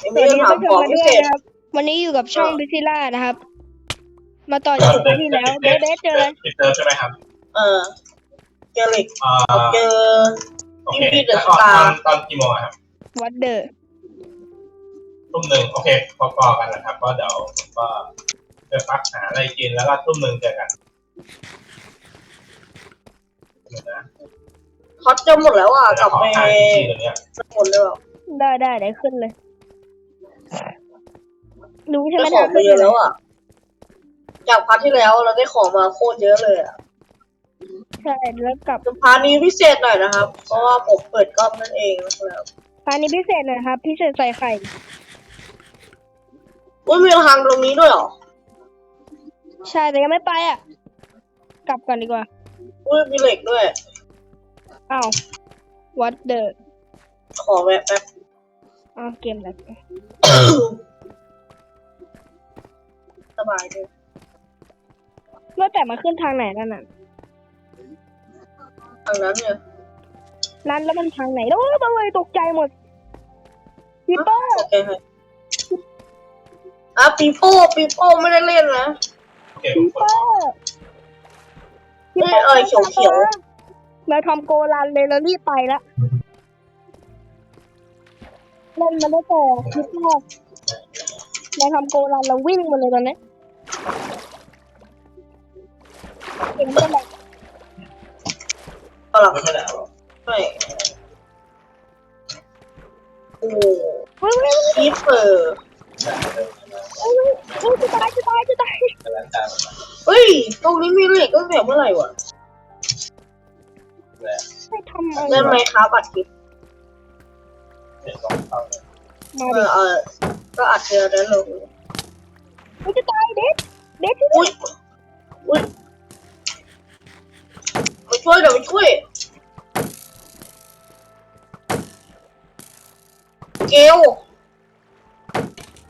เอ็มสวัสจะดีถาท่ามนผู้ชขอมงมาพิด้วยเศษนะครับวันนี้อยู่กับช่องบิซิล่านะครับ มาต่อจากตัวที่แล้วเบสเบสเจอเลยติดเตอร์ใช่ไหมครับ เออเจอเหล็กอ่าเจอโอเคที่เดอะแล้วก็สตาร์ตอนตอนกี่โมงอะครับวัดเดอร์ทุ่มหนึ่งโอเคพอๆกันนะครับ ก็เดี๋ยวผมก็จะพักหาอะไรกินแล้วก็ทุ่มหนึ่งเจอกันเดี๋ยวนะฮอตจะหมดแล้วอะกเดี๋ลัยวบขอไปอ่านที่ตรงเนี้ยหมดเลยอะได้ได้ได้ขึ้นเลย รู้ใช่ไหมได้ของไปเยอะแล้วอะจากพาร์ทที่แล้วเราได้ของมาโคตรเยอะเลยอะใช่แล้วกลับพาร์ทนี้พิเศษหน่อยนะครับ เพราะว่าผมเปิดกล้องนั่นเองนะครับพาร์ทนี้พิเศษหน่อยครับพิเศษใส่ไข่อุ้ยมีทางตรงนี้ด้วยเหรอใช่แต่ยังไม่ไปอะ กลับก่อนดีกว่าอุ้ยมีเหล็กด้วยอ้าววัดเดอร์ขอแวะแป๊บ อ้าวเกมอะไรสบายเลยเมื่อแต่มาขึ้นทางไหนนั่นน่ะทางนั้นเนี่ยนั้นแล้วมันทางไหนโอ้ยบังเลยตกใจหมดพีเปอร์โอเคครับอะปีโป้ปีโป้ไม่ได้เล่นนะโอเคผมกพีดเปอร์เอ้ยเอ้ยเขียวเราทำโกลันเลยเรารีบไปละ เล่นมาได้แต่พีเปอร์เราทำโกลันเราวิ่งมาเลยตอนนี้เห็นกันแบบเอาหลังไม่เป็นไรหรอกไม่โอ้เฮ้ยเฮ้ยคีเปอร์เฮ้ยเฮ้ยจะตายจะตายจะตายเฮ้ยตรงนี้มีเหล็กตั้งแต่เมื่อไหร่วะไม่ทำอะไรเล่นไหมครับอัดคลิป เป็นสองเท่าเลยมาเอดิอเออก็อัดเจอได้ลงเฮ้ยจะตายเด็ดเด็ดที่อุ้ยอุ้ยมาช่วยเดี๋ยวมาช่วยเกล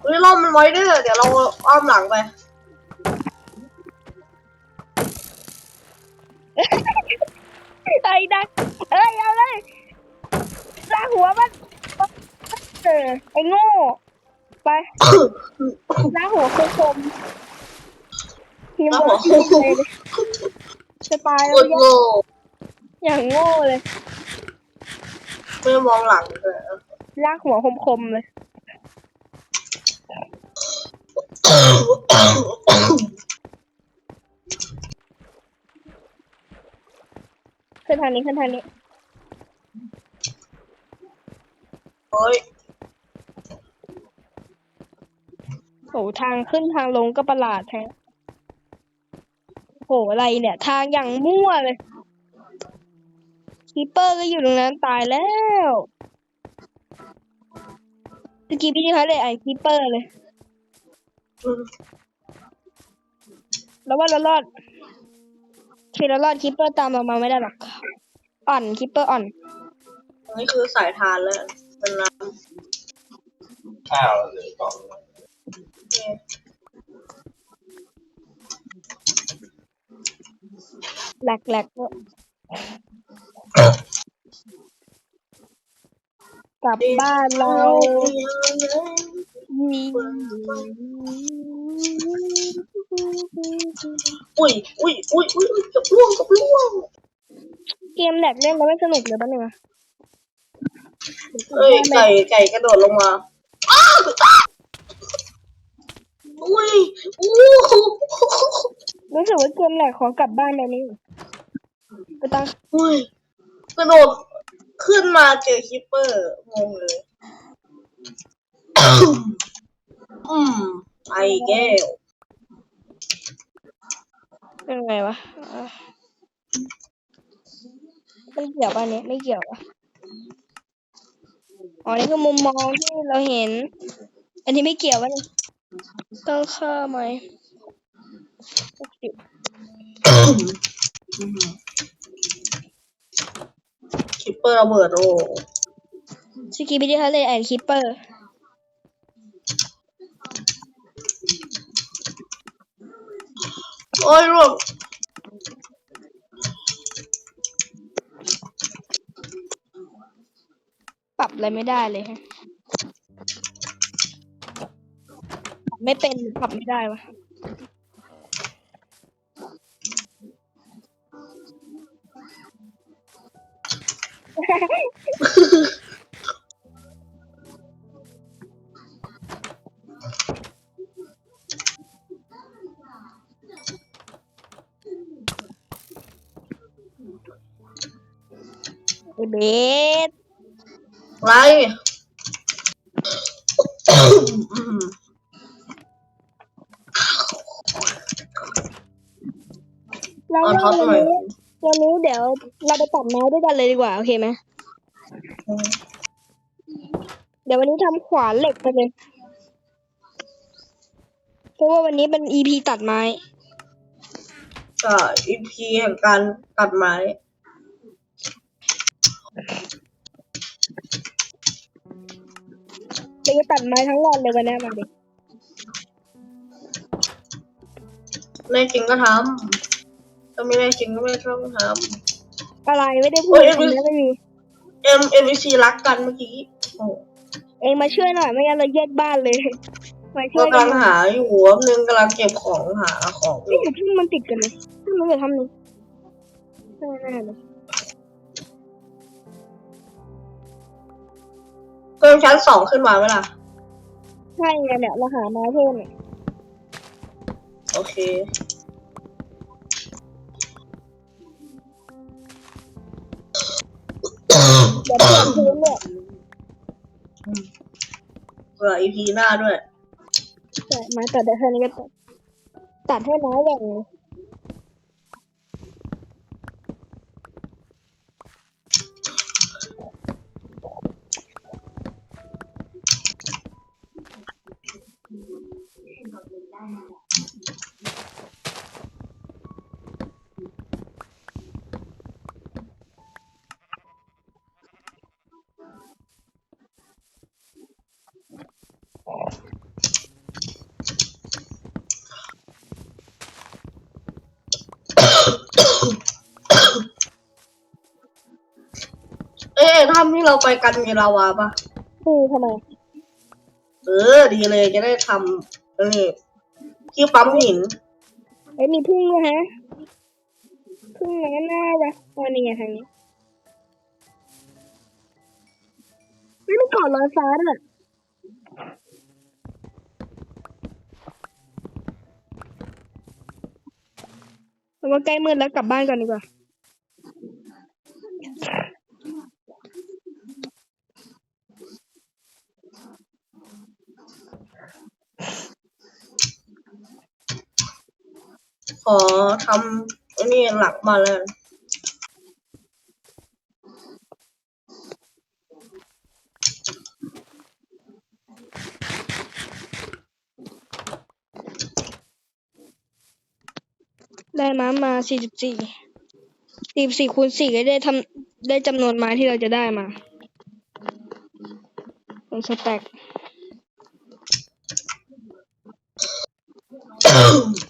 เฮ้ยล่อมมันไว้เด้อเดี๋ยวเราอ้อมหลังไปไอ้ดักเอ้ยเอาเลยลากหัวมัน เออไอ้โง่ ไปลากหัวคมคมทีมลากบหัอวลทีมเลยจะตายโคแล้วตรโง่อย่างโง่เลย ไม่มองหลังเลย ลากหัวคมคมเลย ขึ้นทางนี้ขึ้นทางนี้ เฮ้ย โอ้ทางขึ้นทางลงก็ประหลาดแท้โหอะไรเนี่ย ทางอย่างมั่วเลยคีเปอร์ก็อยู่ตรงนั้นตายแล้วสกีพี่ที่เขาเลยอ่านคีเปอร์เลยแล้วว่าเรารอดโอเคเรารอดคีเปอร์ตามเรามาไม่ได้หรอกอ่อนคีเปอร์อ่อนนี่คือสายทานแล้วเป็นน้ข้าวหรือก่อนำ แหลกแหลกด้วยกลับบ้านเราวีอุ้ยอุ้ยอุ้ยอุ้ยอุ้ยกับล่วงกับล่วงเกมแหลกเล่นแล้วไม่สนุกเลยปะเนี่ยเอ้ยไก่ไก่กระโดดลงมาอ้าวอ้าว อุ้ยอู้รู้สึกว่าเกมแหลกขอกลับบ้านไปนี่ไปตั้งอุ้ยกระโดดขึ้นมาเจอคิปเปอร์งงเลย อืมไอแก้วเป็นไงวะอะไม่เกี่ยวป่ะเนี่ยไม่เกี่ยวป่ะอ๋อนี่คือมุมมองที่เราเห็น อันนี้ไม่เกี่ยวป่ะเนี่ย ต้องค่าไหมหกสิบคิปเปอร์ระเบิดโอ้สกีบิดี้ทะเลแอนคิปเปอร์โอ้ยร่วงปรับอะไรไม่ได้เลยฮะ ไม่เป็นปรับไม่ได้วะไอเบส ไร เราเอาว่าท็อปวันหน่อยนี้วันนี้เดี๋ยวเราไปตัดไม้ด้วยกันเลยดีกว่า โอเคไหมเดี๋ยววันนี้ทำขวานเหล็กไปเลย เพราะว่าวันนี้เป็น EP ตัดไม้ ก็อีพีแห่งการตัดไม้เราจะตัดไม้ทั้งวันเลยวันนี้มาดิแน่จริงก็ทำ ถ้าไม่แน่จริงก็ไม่ต้องทอะไรไม่ได้พูดเฮ้ยคำนี้ไม่มีำเอ็มเอ็มวีซีรักกันเมื่อกี้โอ้เองมาช่วยหน่อยไม่งั้นเราแยกบ้านเลย มาช่วยกำกัลันงหน่อยหาอยู่หัวนึงกำลังเก็บของหาของอไม่ยู่อยู่ที่มันติดกันเลยที่มันจะทำนี่แน่ๆเลยเพิ่มชั้นสองขึ้นมาไหมล่ะใช่ไงเนี่ยเราหาไม้เพิ่มเนี่ยโอเค เดี๋ยวเปลี่ยนพื้นเนี่ยเผื่ออีพีหน้าด้วย แต่ไม้ตัดได้แค่นี้ก็ตัดตัดให้น้อยแหว่ง เลยเอ๊ะถ้ำที่เราไปกันมีลาวาปะคือทำไม เออ ดีเลยจะได้ทำนี่ที่ปั๊มหินเอ้ยมีพึ่งด้วยฮะพึ่งน้ำหน้าจ้ะอ๋อนี่ไงทางนี้ไม่มันเกาะลอยฟ้าด้วยแต่ว่าใกล้มืดแล้วกลับบ้านก่อนดีกว่า อทำอ้นี่หลักมาเลยได้ม้ามาสี่สิบสี่สี่สี่คูณสี่ก็ได้ทำได้จำนวนไม้ที่เราจะได้มาเป็นสแต็ก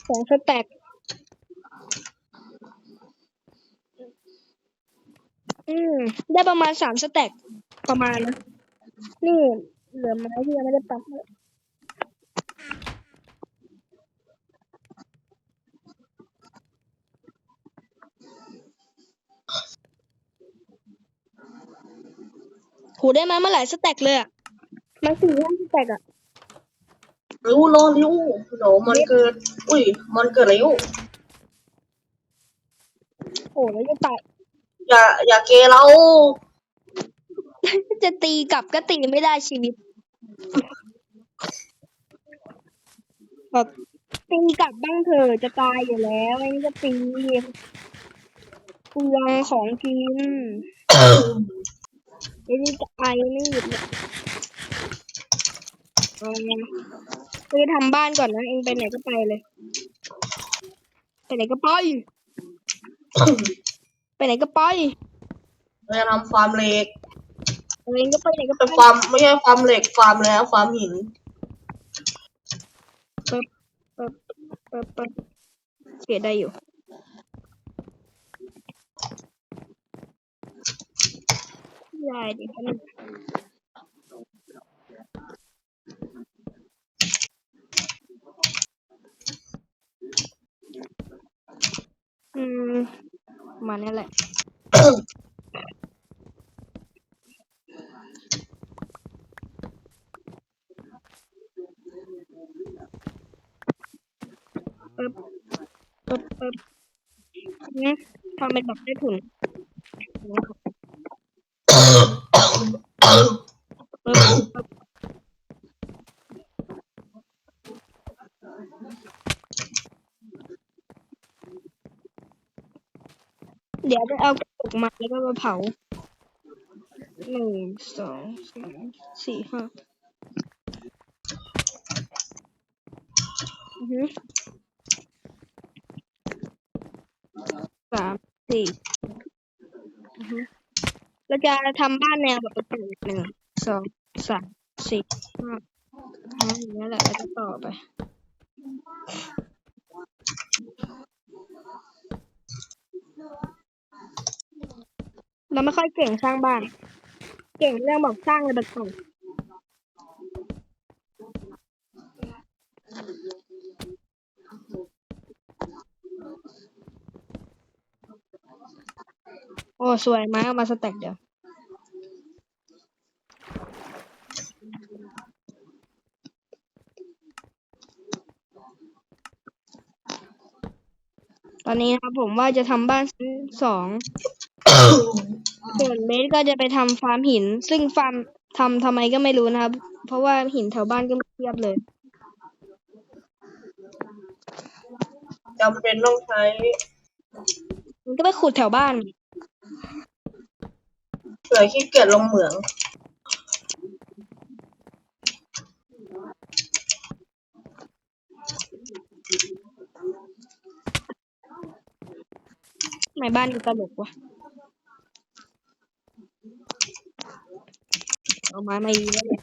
สองสแต็ก อืม ได้ประมาณสามสแต็กประมาณนะนี่เหลือไม้ที่ยังไม่ได้ปั๊มเลยโหได้ไม้มาหลายสแต็กเลยอะมาสี่ห้าสแต็กอะริ้วรอริ้วเดี๋ยวมันเกิด อุ้ย มันเกิดริ้วโอ้แล้วจะตาย อย่าอย่าเกเราจะตีกลับก็ตีไม่ได้ชีวิตแบบตีกลับบ้างเถอะจะตายอยู่แล้วไม่งั้นจะตีเปลืองของกินไอ้นี่จะไอไม่หยุดเลยเอาไงไปทำบ้านก่อนนะเองไปไหนก็ไปเลย ไปไหนก็ไป ไปไหนก็ไปเราจะทำฟาร์มเหล็กตัวเองก็ไปไหนก็ไปเปฟาร์มไม่ใช่ฟาร์มเหล็กฟาร์มแล้วฟาร์มหินเปิดเปิดเปิดเกตได้อยู่ได้ดิอืม มาเนี่ยแหละ เอบปึ๊บปึ๊บนี่ทำเป็นแบบได้ถุนนะครับเดี๋ยวจะเอากระปุก มาแล้วก็มาเผาหนึ่งสองสามสี่ห้าสามสี่เราจะทำบ้านแนวแบบประตูหนึ่งสองสามสี่ห้าอย่างนี้แหละเราจะต่อไป เราไม่ค่อยเก่งสร้างบ้าน เก่งเรื่องแบบสร้างระเบิดก่อนโอ้ สวยไม้เอามาสแต็กเดียว ตอนนี้นะครับผมว่าจะทำบ้านชั้นสอง ส่วนเบสก็จะไปทำฟาร์มหิน ซึ่งฟาร์มทำทำไมก็ไม่รู้นะครับ เพราะว่าหินแถวบ้านก็ไม่เทียบเลยจำเป็นต้องใช้ มันก็ไปขุดแถวบ้านเผื่อขี้เกียจลงเหมือง ทำไมบ้านดูตลกวะ เอาไม้มายีไว้เลย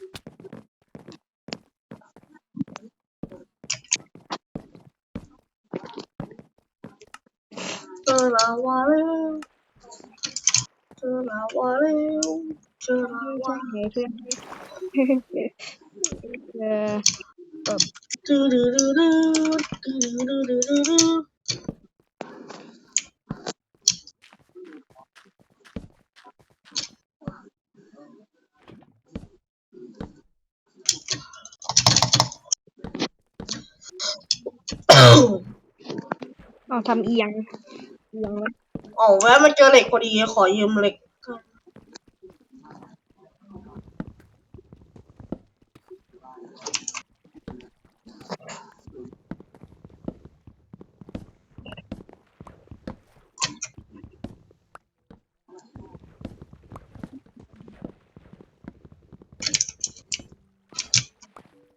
เจอลาวาแล้วเจอลาวาแล้วเจอลาวาเฮ้ยเพื่อนเออดูดูดูดูดูดูดูดูดูอ้าว เอา ทำเอียงเอียงไว้อ๋อแวะมาเจอเหล็กพอดีขอยืมเหล็ก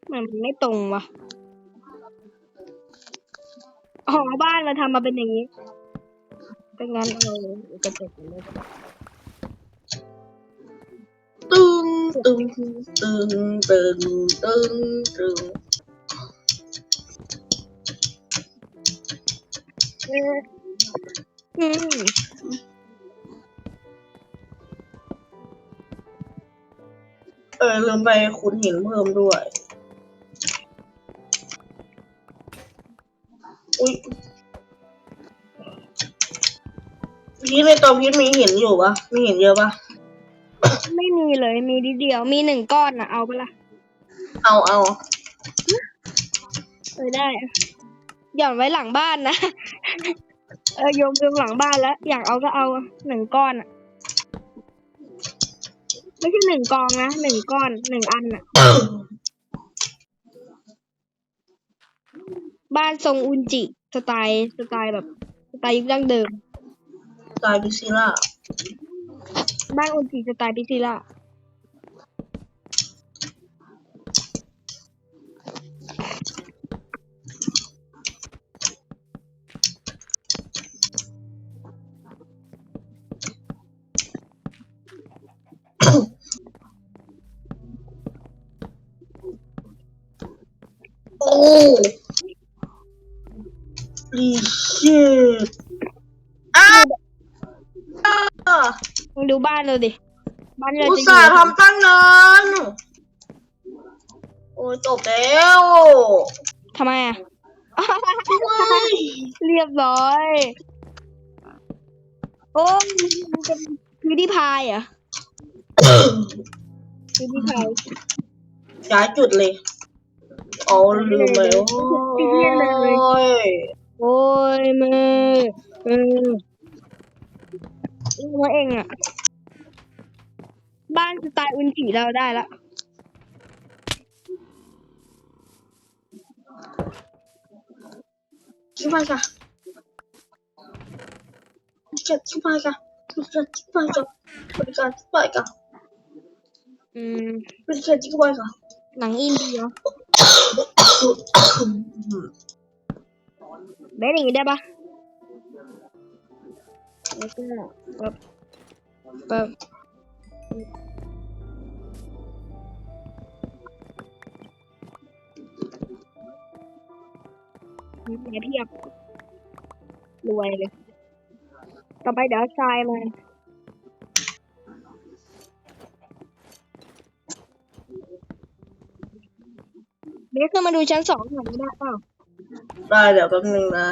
เหมือนมันไม่ตรงวะ ขอ๋อบ้านเราทำมาเป็นอย่างนี้เป็นงั้นเอากระจกเลยตึงตึงตึงตึงตึงตึงเอออืมเออลืมไปขุดหินเพิ่มด้วย พีทในตัวพีทมีหินอยู่ปะมีหินเยอะปะไม่มีเลยมีนิดเดียวมีหนึ่งก้อนนะเอาไปะละเอาเอาเออได้หย่อนไว้หลังบ้านนะ เออโยมโยมหลังบ้านแล้ว อยากเอาก็เอาหนึ่งก้อนอะไม่ใช่หนึ่งกองนะหนึ่งก้อนหนึ่งอันอะบ้านทรงอุนจิ สไตล์สไตล์แบบ สไตล์ยุคดั้งเดิม ตายพิซิล่าบ้านอุนจิสไตล์พิซิล่าโอ้ลีชิตอ้าวอะ มึงดูบ้านเราดิ บ้านเราอุตจะอส่าห์ยู่ทำตั้งนาน โอ้ยจบแล้วทำไมอะ ช่วยเรียบร้อย โอ้มันเป็นพิวดี้พายเหรอะพิวดี้พายย้ายจุดเลยเอาลืมไปโอ้ยโอ้ยมือมือ ว่าเองอะบ้านสไตล์อุนจีเราได้ละคิดไปกันคิดคิดไปกันคิดคิดไปกันคิดกันคิดไปกันอืมคิดคิดไปกันหนังอินเดียเบสอย่างนี้ได้ปะ แล้วก็แบบแบบมีเพียบรวยเลย ต่อไปเดี๋ยวเอาทรายมาเบสขึ้นมาดูชั้นสองหน่อยไม่ได้เปล่าได้เดี๋ยวแป๊บนึงนะ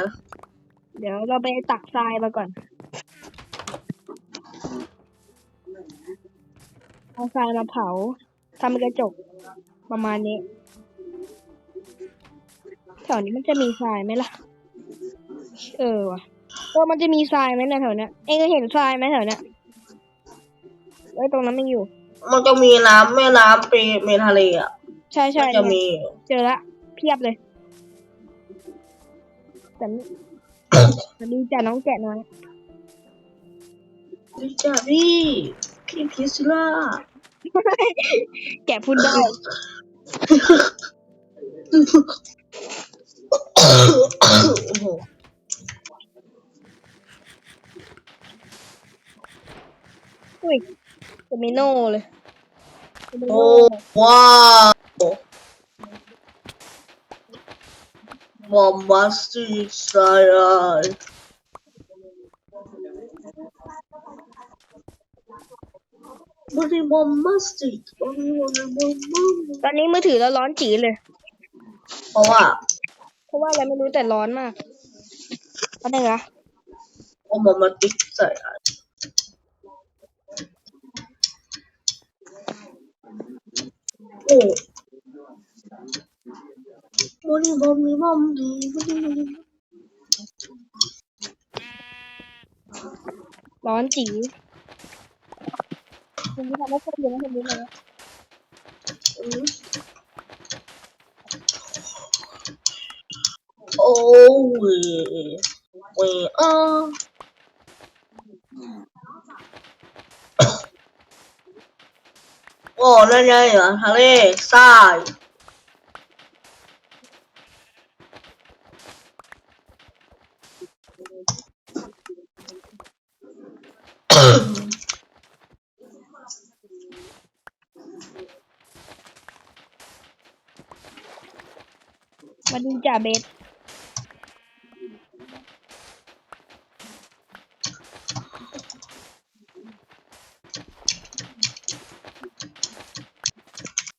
เดี๋ยวเราไปตักทรายมาก่อน เอาทรายมาเผาทำเป็นกระจกประมาณนี้แถวนี้มันจะมีทรายไหมล่ะ เออว่ะเออมันจะมีทรายไหมนะแถวเนี้ยเองก็เห็นทรายไหมแถวเนี้ยเอ้ยตรงนั้นไม่อยู่ มันจะมีน้ำแม่น้ำเปเมทะเลอะใช่ใช่มันจะเนี่ยมี เจอละเพียบเลยแต่ไม่แต่ดีจ้ะน้องแกะน้อยดิจ้าพี่ พี่พิซล่าแกะพูดได้ โอ้โหอุ้ยจะไม่โน่เลยจะไม่โอ้โน่ว้าวบอมบัสติกไซร์ บอดี้บอมบัสติกบอดี้บอมบัสติกตอนนี้มือถือเราร้อนจีเลย เพราะว่าเพราะว่าอะไรไม่รู้แต่ร้อนมากอันนึงอะเอามามาติ๊กใส่อะโอ้บอดี้บอมบอมดีบอดี้บอมร้อนจี คุณผู้ชมไม่เคยเห็นนะคุณผู้ชมโอ้ยเวยอะโอ้นั่นไงเหรอทะเลทราย เบส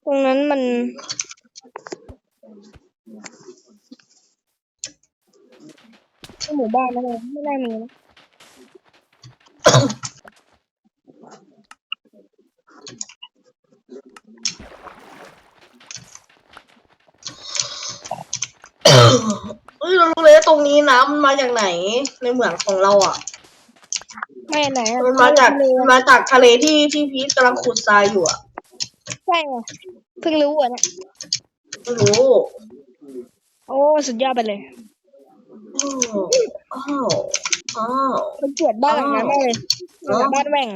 ตรงนั้นมันหมู่บ้านนะเลยไม่ได้มีนะ เฮ้ยเรารู้เลยว่าตรงนี้น้ำ มันมาจากไหนในเหมืองของเราอะ ไม่ไหนอะมันมาจากเรือมาจากทะเลที่ที่พีทกำลังขุดทรายอยู่อะใช่ไงเพิ่งรู้อะเนี่ยไม่รู้โอ้สุดยอดไปเลยอ้าวอ้าวอ้าว มันเกลียดบ้านหลังนั้นมากเลยอ๋อบ้านแหว่ง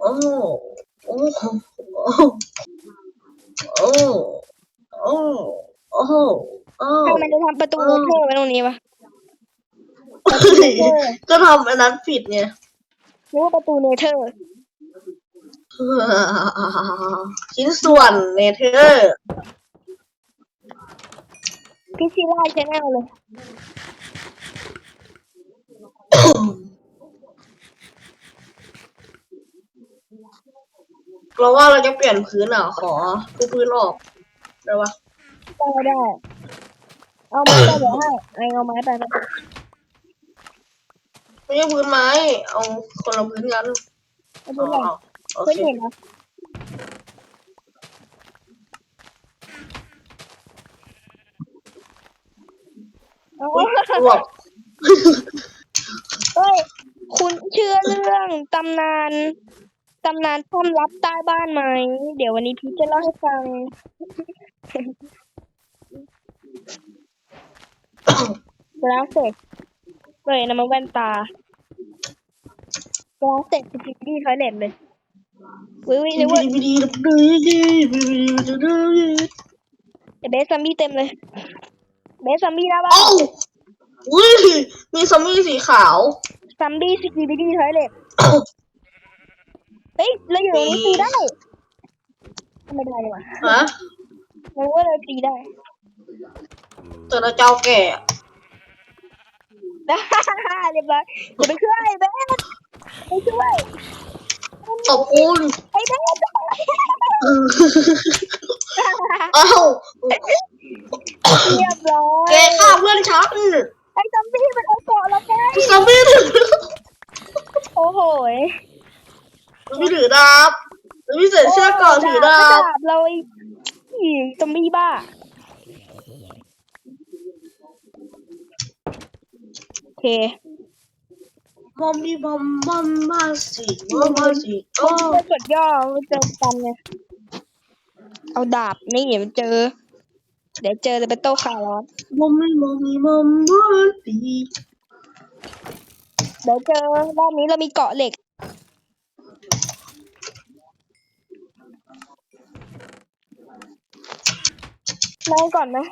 โอ้โอ้โอ้โอ้โอ้โอ้โอ้ทำไมจะทำประตูอ๋อเทอร์ไว้ตรงนี้วะก็ทำอันนั้นผิดไงนึกว่าประตูเนเธอร์ ชิ้นส่วนเนเธอร์พิซซิล่าชแนลเลย เราว่าเราจะเปลี่ยนพื้นอะ ขอทุกพื้นออกได้ปะได้ได้ เอาไม้ไปเดี๋ยวให้ไอเอาไม้ไปครับไม่ใช่พื้นไม้ เอาคนละพื้นกันเอาดูหน่อยเอาโอเพิ่งเคเห็นนะเอาอุ๊ยรวบเฮ้ยคุณเชื่อเรื่องตำนานตำนานถ้ำลับใต้บ้านไหม เดี๋ยววันนี้พี่จะเล่าให้ฟัง กราฟิกเลยนะมันแว่นตากราฟิกสกินดี้ทอยเล็ตเลยวิววิววิวเบสซัมบี้เต็มเลย เบสซัมบี้นะบ้าโอ้ามีซัมบี้สีขาวซัมบี้สกินดี้ทอยเล็ตเฮ้ยเราอยู่ตรงนี้ตีได้ไม่ได้เลยวะฮะเราว่าเราตีได้ แต่ละเจ้าแก่ได้เรียบร้อยจะไปช่วยเบสไปช่วยขอบคุณไอ้เบสเอ้าเรียบร้อยแกฆ่าเพื่อนฉันไอ้ซัมบี้มันเอาเกาะเราไปซอมบี้ถือโอ้โหซอมบี้ถือดาบซอมบี้ใส่เสื้อก่อนถือดาบเราไอ้อีซัมบี้บ้า โอ เคมอมบี้บอมบอมมาสิบอมมาสิโอ้ไม่กดย่อมันเจอกันไงเอาดาบนี่มันเจอ เดี๋ยวเจอเลยเป็นโต้คาร์ลอสมอมบี้มอมบี้มอมมาสิเดี๋ยวเจอรอบนี้เรามีเกาะเหล็กนั่งก่อนนะ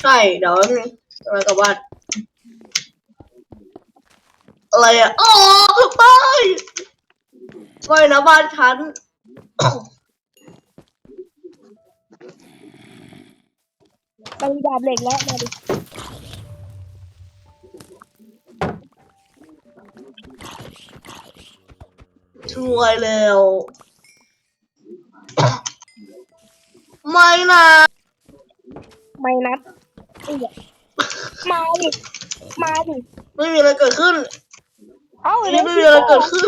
ใช่เดี๋ยวนี่อะไรกับบ้าน อะไรอะอ๋อไปไปนะบ้านฉันเรามีดาบเหล็กแล้วมาดิช่วยแล้ว ไม่นะไม่นัดเอ้ยมาดิ มาดิ ไม่มีอะไรเกิดขึ้น เอ้านี่ไม่มีอะไรเกิดขึ้น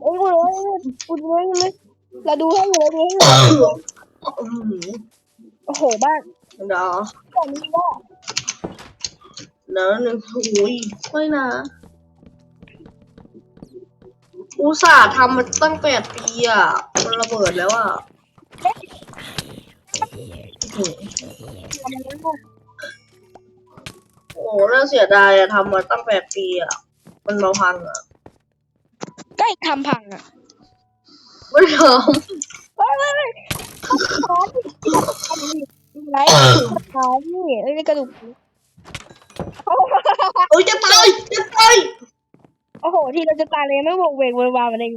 เอ้ยกูเลยกูเลยกูเลยเราดูให้อยู่เราดูให้อยู่อื้อหือโอ้โหบ้านเดี๋ยวก่อนนี้ว่าเดี๋ยวหนึ่งหุยไม่นะอุตส่าห์ทำมาตั้งแปดปีอะ มันระเบิดแล้วอะอื้อหือทำอะไรบ้างโอ้โหน่าเสียดายอะทำมาตั้งแปดปีอะ มันมาพังอะใกล้ทำพังอะไม่ทเฮ้ยเฮ้ยเฮ้ยขาดิไรขานี่เอ้ยกระดูกำเอ้ยจะตายจะตายโอ้โห ที่เราจะตายเลยไม่วงเวกเวอร์วามันเอง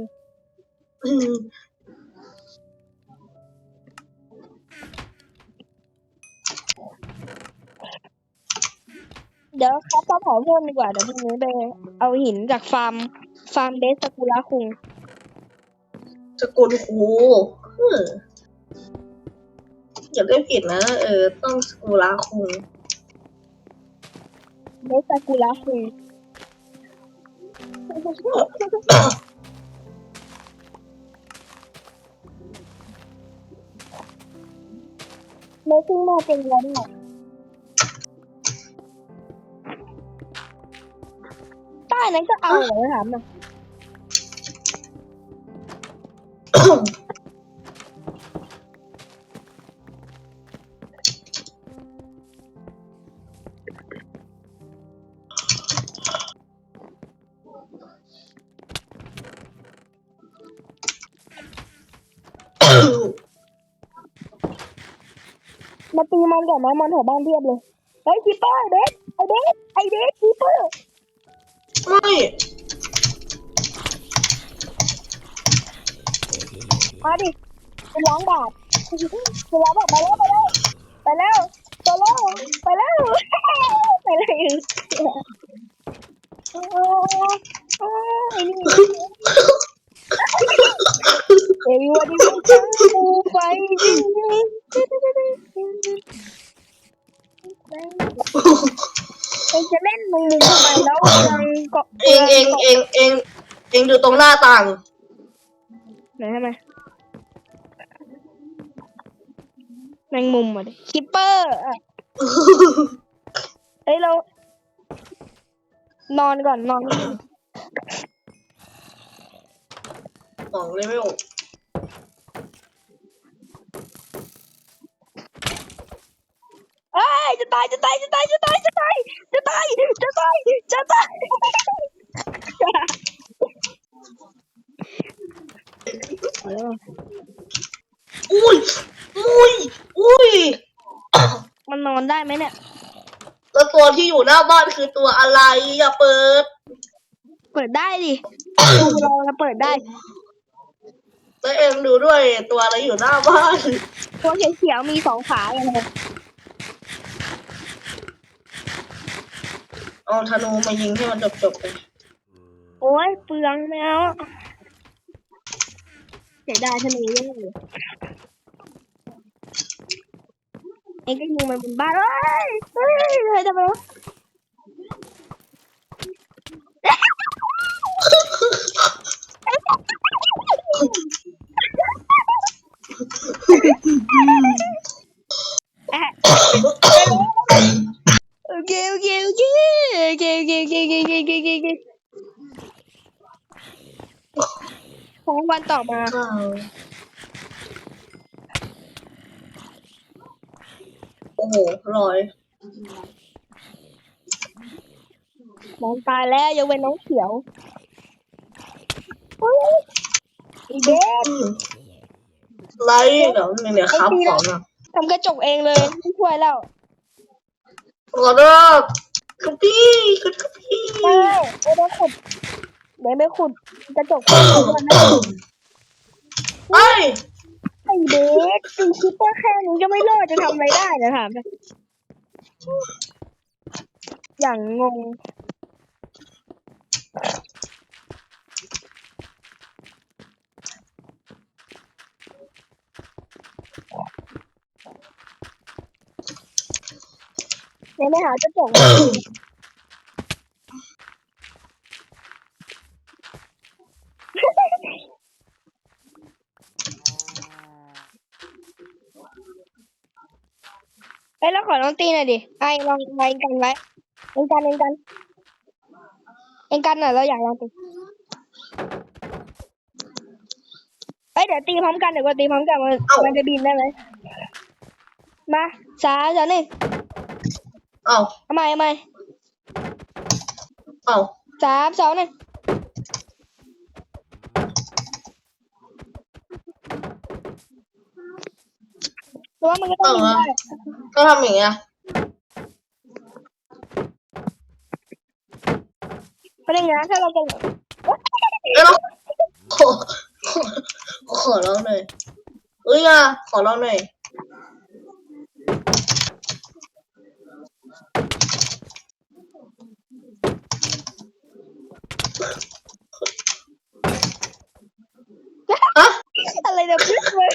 เดี๋ยวครับเผาเพิ่มดีกว่าเดี๋ยวพรุ่งนี้ไปเอาหินจากฟาร์มฟาร์มเดสซากุระคุงสกุลครูเอออย่าได้ผิดนะ เออ ต้องสกุลาคุงเดสซากุระคุงไม่ซึ่งมาเป็นวันไหน ใต้นั้นก็เอาเหรอถามหน่อยมาตีมันก่อนนะมันแถวบ้านเทียบเลย เฮ้ยคีเปอร์เด็กไอเด็กไอเด็กคีเปอร์ ไม่มาดิเป็นล้างบาปเป็นล้างบาปไปแล้วไปแล้ว ไปแล้ว ไปแล้ว ไปแล้วไปแล้วโเกาะเองเองเองเองเองดูตรงหน้าต่าง ไหนทำไมแมงมุมอะดิคิปเปอร์อะเฮ้ยเรานอนก่อนนอนสองเลเวล เอ้ยจะตายจะตายจะตายจะตายจะตายจะตายจะตายจะตายอุ้ยอุ้ยอุ้ยมันนอนได้ไหมเนี่ยแล้วตัวที่อยู่หน้าบ้านคือตัวอะไรอย่าเปิด เปิดได้ดิเราเราเปิดได้แล้วเองดูด้วยตัวอะไรอยู่หน้าบ้านตัวเขียวๆมีสองขาเลยนะ เอาธนูมายิงให้มันจบๆไปโอ้ยเปลืองแมวเสียดายธนูเยอะเลยเอ็งก็ยิงมันบนบ้านเฮ้ยเฮ้ยเลยทำไมวะ ต่อมาอ้าวโอ้โหลอยน้องตายแล้วยังเป็นน้องเขียวอุ๊ยอีเดนไรเดี๋ยวมันเนี่ยครับของอะทำกระจกเองเลยไม่ช่วยแล้วขอโทษคุณพี่คุณพี่เอ้ยเอ้ยไปขุดเดี๋ยวไปขุดกระจกเอง เลยนะไอ้ยไอเดนตีคิปเปอร์แค่นี้ก็ไม่รอดจะทำอะไรได้นะถามเลยอย่างงงยังไม่หากระจก เลยเอ้ยแล้วขอน้องตีหน่อยดิไอ้ลองไว้กันไว้เองกันเองกันเองกันหน่อยเราอยากลองตีเอ้ยเดี๋ยวตีพร้อมกันเดี๋ยวก็ตีพร้อมกันมันมันจะบินได้ไหมมาสามสองหนึ่งเอ้าเอาใหม่เอาใหม่เอ้าสามสองหนึ่งเพราะว่ามันก็ต้องบินได้ ก็ทำอย่างเงี้ยเพราะอย่างนั้นถ้าเราจะเอ้ยเราขอขอขอร้องหน่อยเอ้ยอะขอร้องหน่อยฮะ อะไรเนี่ยพี่เว้ย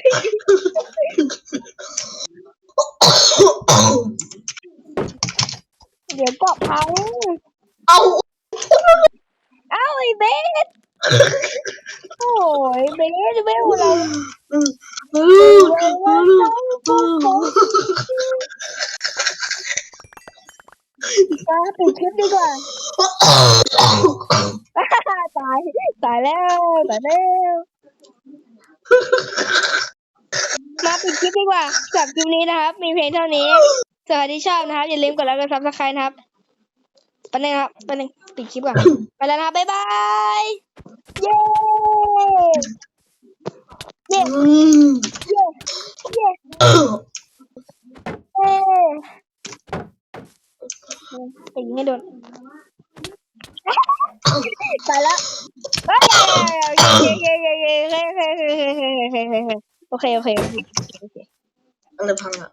เดี๋ยวเกาะพัง เอาเอ้าไอ้เบสโอ้ยเบสเบสเราอืมอืมก็ปิดคลิปดีกว่าตายตายแล้วตายแล้วมาปิดคลิปดีกว่าสำหรับคลิปนี้นะครับ มีเพลงเท่านี้สวัสดีชอบนะครับ อย่าลืมกดไลค์กดซับสไครต์นะครับ ไปเลยครับไปเลยปิดคลิปก่อน ไปแล้วนะครับบ๊ายบาย เย้ เย้ อืมเย้ เย้เย้ตีให้โดนตายแล้วเฮ้ยเย้เย้เย้เย้เย้เย้เย้เย้เย้เย้โอเคโอเคโอเค อะไรพังอะ